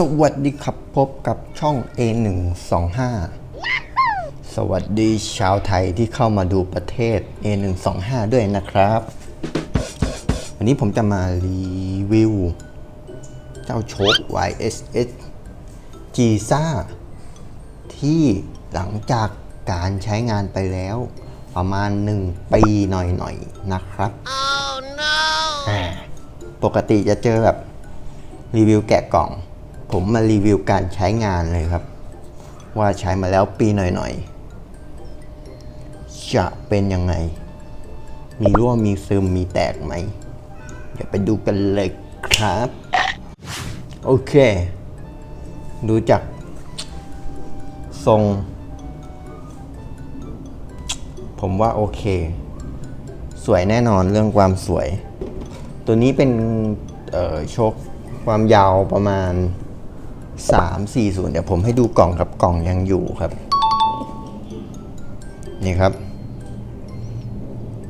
สวัสดีครับพบกับช่อง A125 สวัสดีชาวไทยที่เข้ามาดูประเทศ A125 ด้วยนะครับ วันนี้ผมจะมารีวิว เจ้าโชค YSS g z a ที่หลังจากการใช้งานไปแล้ว ประมาณ 1 ปีหน่อยๆนะครับอ่าปกติจะเจอแบบรีวิวแกะกล่อง ผมมารีวิวการใช้งานเลยครับ ว่าใช้มาแล้วปีหน่อยๆ จะเป็นยังไง มีรั่วมีซึมมีแตกไหม เดี๋ยวไปดูกันเลยครับ โอเค ดูจากทรง ผมว่าโอเค สวยแน่นอนเรื่องความสวย ตัวนี้เป็นโชคความยาวประมาณ 3 4 0 เดี๋ยวผมให้ดูกล่องครับกล่องยังอยู่ครับ นี่ครับ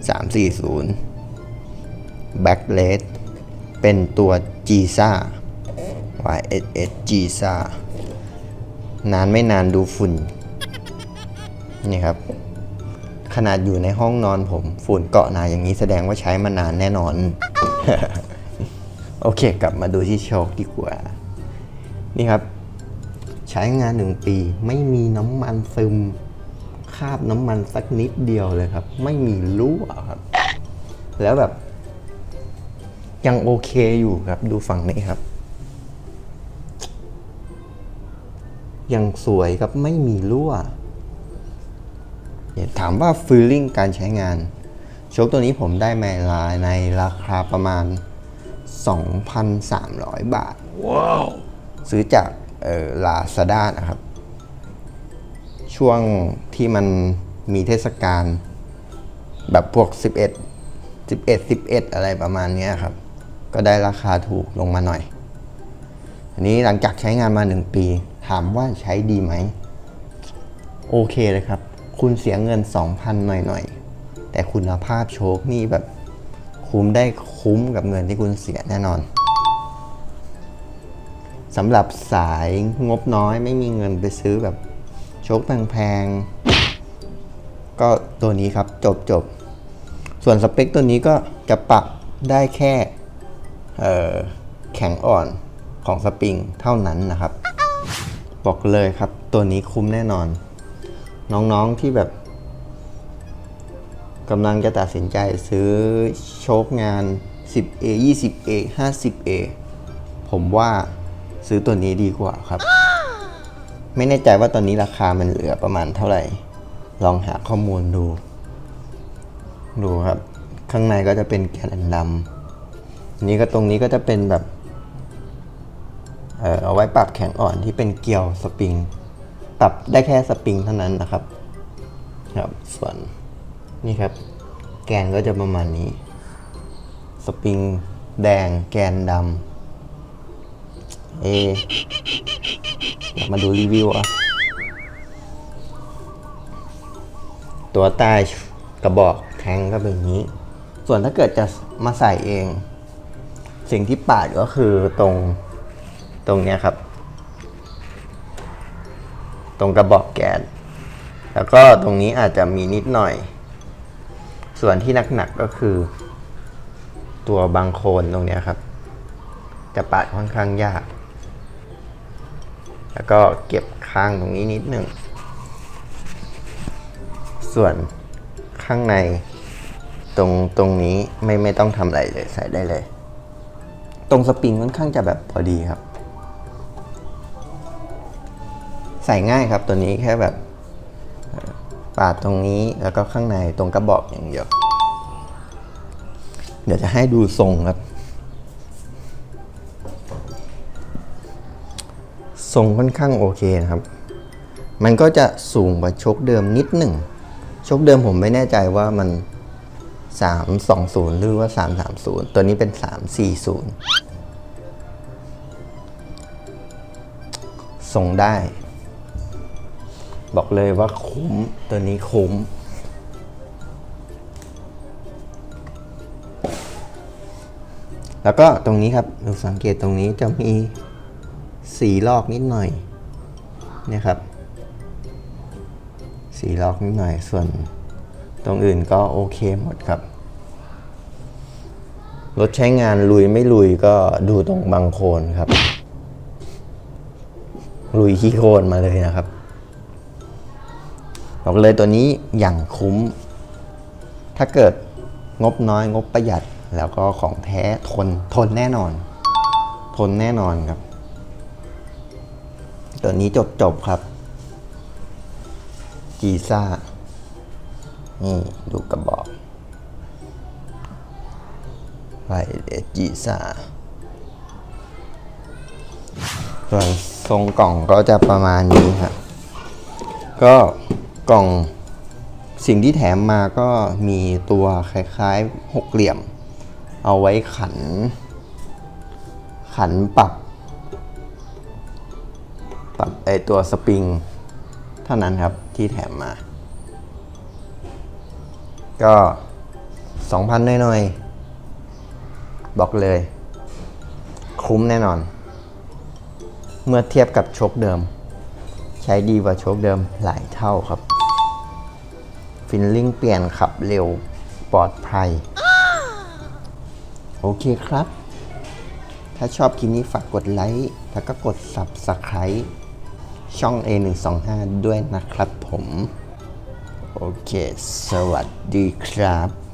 3 4 0 Back l e d เป็นตัว g s a YSS g s a นานไม่นานดูฝุ่น นี่ครับ ขนาดอยู่ในห้องนอนผม ฝุ่นเกาะหนาอย่างนี้แสดงว่าใช้มานานแน่นอน โอเค กลับมาดูที่โชคดีกว่า นี่ครับ ใช้งานหนึ่งปี ไม่มีน้ำมันซึม คาบน้ำมันสักนิดเดียวเลยครับ ไม่มีรั่วครับ แล้วแบบ ยังโอเคอยู่ครับ ดูฝั่งนี้ครับ ยังสวยครับไม่มีรั่วถามว่าฟีลลิ่งการใช้งานโชคตัวนี้ผมได้มาในราคาประมาณ 2,300 บาท ว้าว ซื้อจากลาซาด้านะครับ ช่วงที่มันมีเทศกาลแบบพวก 11 11 11 อะไรประมาณนี้ครับ ก็ได้ราคาถูกลงมาหน่อย อันนี้หลังจากใช้งานมา 1 ปี ถามว่าใช้ดีไหม โอเคเลยครับ คุณเสียเงิน 2,000 หน่อยๆ แต่คุณภาพโชคนี่แบบคุ้มได้คุ้มกับเงินที่คุณเสียแน่นอน สำหรับสายงบน้อยไม่มีเงินไปซื้อแบบโชคแพงๆ ก็ตัวนี้ครับจบจบ ส่วนสเปคตัวนี้ก็จะปรับได้แค่แข็งอ่อนของสปริงเท่านั้นนะครับ บอกเลยครับตัวนี้คุ้มแน่นอน น้องๆที่แบบกำลังจะตัดสินใจซื้อโชคงาน 10A 20A 50A ผมว่า ซื้อตัวนี้ดีกว่าครับ ไม่แน่ใจว่าตอนนี้ราคามันเหลือประมาณเท่าไหร่ ลองหาข้อมูลดู ดูครับ ข้างในก็จะเป็นแกนดำนี่ก็ตรงนี้ก็จะเป็นแบบเออเอาไว้ปรับแข็งอ่อนที่เป็นเกลียวสปริง ปรับได้แค่สปริงเท่านั้นนะครับ ครับ ส่วนนี่ครับ แกนก็จะประมาณนี้ สปริงแดงแกนดำ เออยากมาดูรีวิวอะ ตัวใต้กระบอกแทงก็เป็นอย่างนี้ ส่วนถ้าเกิดจะมาใส่เอง สิ่งที่ปาดก็คือตรงตรงเนี้ยครับ ตรงกระบอกแก๊สแล้วก็ตรงนี้อาจจะมีนิดหน่อย ส่วนที่หนักๆก็คือ ตัวบางโคนตรงเนี้ยครับ จะปาดค่อนข้างยาก แล้วก็เก็บข้างตรงนี้นิดหนึ่ง ส่วนข้างในตรงตรงนี้ไม่ไม่ต้องทำอะไรเลยใส่ได้เลย ตรงสปริงค่อนข้างจะแบบพอดีครับ ใส่ง่ายครับตัวนี้แค่แบบปาดตรงนี้แล้วก็ข้างในตรงกระบอกอย่างเดียว เดี๋ยวจะให้ดูทรงครับ ทรงค่อนข้างโอเคนะครับ มันก็จะสูงกว่าชกเดิมนิดหนึ่งชกเดิมผมไม่แน่ใจว่ามัน 320 หรือว่า 330 ตัวนี้เป็น 340 ส่งได้ บอกเลยว่าคุ้ม ตัวนี้คุ้มแล้วก็ตรงนี้ครับดูสังเกตตรงนี้จะมี สีลอกนิดหน่อยเนี่ยครับสีลอกนิดหน่อยส่วนตรงอื่นก็โอเคหมดครับ รถใช้งานลุยไม่ลุยก็ดูตรงบางโคนครับ ลุยขี้โคลนมาเลยนะครับบอกเลยตัวนี้อย่างคุ้ม ถ้าเกิดงบน้อยงบประหยัดแล้วก็ของแท้ทนทนแน่นอน ทนแน่นอนครับ ตัวนี้จบจบครับ จีซ่า นี่ดูกระบอกไวเอจีซ่า ส่วนทรงกล่องก็จะประมาณนี้ครับ ก็กล่องสิ่งที่แถมมาก็มีตัวคล้ายๆหกเหลี่ยม เอาไว้ขัน ขันปรับับไอตัวสปริงเท่านั้นครับที่แถมมา ก็ 2,000หน่อยๆ บอกเลย คุ้มแน่นอน เมื่อเทียบกับโชคเดิม ใช้ดีกว่าโชคเดิมหลายเท่าครับ ฟินลิ่งเปลี่ยนขับเร็วปลอดภัย โอเคครับถ้าชอบคลิปนี้ฝากกดไลค์ แล้วก็กด Subscribe ช่อง A125 ด้วยนะครับผม โอเค สวัสดีครับ